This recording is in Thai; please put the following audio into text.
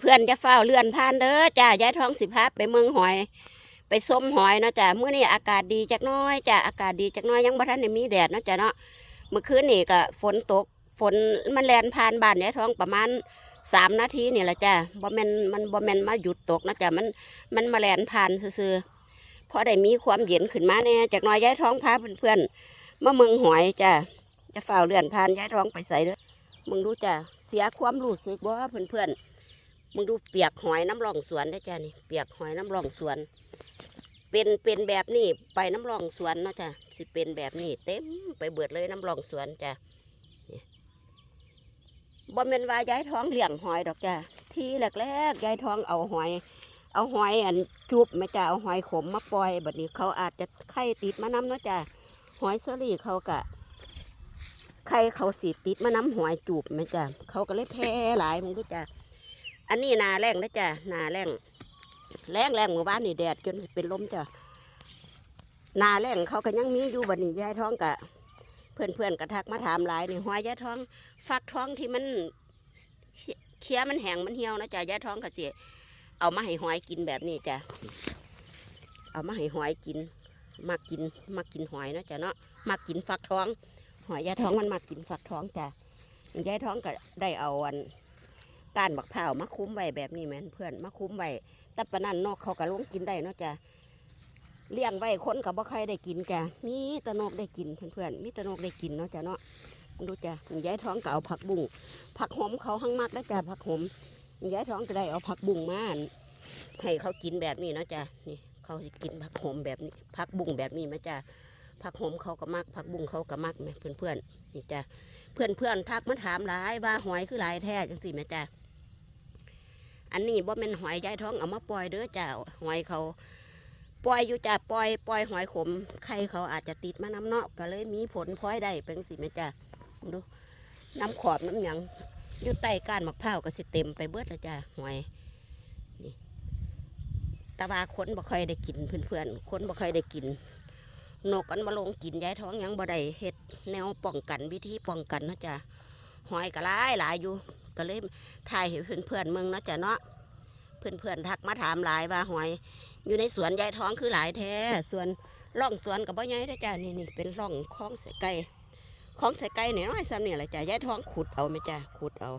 เพื่อนๆจะเฝ้าเลื่อนผ่านเด้อจ้ายายท้องสิพาไปเมืองหอย ไปส้มหอยเนาะจ้ะมื้อนี้อากาศดีจักน้อยจ้ะอากาศดีจักน้อยยังบ่ทันได้มีแดดเนาะจ้ะเนาะเมื่อคืนนี่ก็ฝนตกฝนมันแลนผ่านบ้านยายท้องประมาณสามนาทีนี่แหละจ้ะบ่แมนมันบ่แมนมาหยุดตกนะจ้ะมันมันมาแลนผ่านซื่อๆพอได้มีความเย็นขึ้นมาแน่จากน้อยยายท้องพาเพื่อนๆมาเมืองหอยจ้ะจะเฝ้าเลื่อนผ่านยายท้องไปใส่เด้อมึงดูจ้ะเสียความรู้สึกบ่เพื่อนๆ มึงดูเปียกหอยน้ำร่องสวนได้จ้ะนี่เปียกหอยน้ำร่องสวน เป็นเป็นแบบนี้ไปน้ำร่องสวนเนาะจ้ะสิเป็นแบบนี้เต็มไปเบิดเลยน้ำร่องสวนจ้ะบ่แม่นว่าย้ายท้องเลี้ยงหอยดอกจ้ะที่แรกๆย้ายท้องเอาหอย เอาหอยอันจุบมาจ้ะเอาหอยขมมาปล่อยแบัดนี้เขาอาจจะไข่ติดมาน้ำเนาะจ้ะหอยสลีเขากะไข่เขาสีติดมาน้ำหอยจูบไหมจ้ะเขาก็เลยแพร่หลายมึงดูจ้ะ อันนี้นาแรงนะจ้ะนาแรงแรงแรงเมื่อวานนี่แดดจนเป็นลมจ้ะนาแรงเขาก็ยังมีอยู่บัดนี้ยายท้องกะ เพื่อนเพื่อนกระทักมาถามหลายนี่หอยยายท้องฟักท้องที่มันเคี้ยมันแห้งมันเหี่ยวนะจ้ะยายท้องก็สิเอามาให้หอยกินแบบนี้จ้ะเอามาให้หอยกินมากินมากินหอยนะจ้ะเนาะมากินฟักท้อง หอยยายท้องมันมากินฟักท้องจ้ะยายท้องก็ได้เอาอัน ก้านบักเผาวมาคุ้มไว้แบบนี้แม่นเพื่อนมาคุ้มไว้แต่ปะนั้นนอกเขาก็ลงกินได้เนาะจ้ะเลี้ยงไว้คนกับบ่ใครได้กินจ้ะมีตะนกได้กินเพื่อนๆมีตะนกได้กินเนาะจ้ะเนาะดูจ้ะย้ายท้องก็เอาผักบุ้งผักหอมเขาห้างมากได้จ้ะผักหอมย้ายท้องก็ได้เอาผักบุ้งมานให้เขากินแบบนี้เนาะจ้ะนี่เขากินผักหอมแบบนี้ผักบุ้งแบบนี้ไหมจ้ะผักหอมเขาก็มักผักบุ้งเขาก็มักไหมเพื่อนๆนี่จ้ะเพื่อนๆทักมาถามหลายว่าหอยคือหลายแท้จังสิแม่จ้ะ อันนี้บ่แม่นหอยยายท้องเอามาปล่อยเด้อจ้าหอยเขาปล่อยอยู่จ้าปล่อยปล่อยหอยขมไข่เขาอาจจะติดมาน้ำเนาะก็เลยมีผลพลอยได้เป็นสิแม่จ้าดูน้ำขอบน้ำหยังอยู่ใต้ก้านมะพร้าวก็สิเต็มไปเบิดแล้วจ้าหอยนี่ตาบาค้นบ่ค่อยได้กินเพื่อนๆค้นบ่ค่อยได้กินนกอันมาลงกินยายท้องยังบ่ได้เฮ็ดแนวป้องกันวิธีป้องกันนาะจ้าหอยก็หลายหลายอยู่ ก็เลยถ่ายให้เพื่อนๆเมืองเนาะจ้ะเนาะเพื่อนเพื่อนทักมาถามหลายว่าหอย อยู่ในสวนยายท้องคือหลายแท้ส่วนร่องสวนกับบ่ใหญ่เด้จ้ะนี่นี่เป็นร่องคลองใส่ไก่คลองใส่ไก่เนี่ยน้อยซ้ำเนี่ยแหละจ้ะยายท้องขุดเอาไหมจ้ะขุดเอา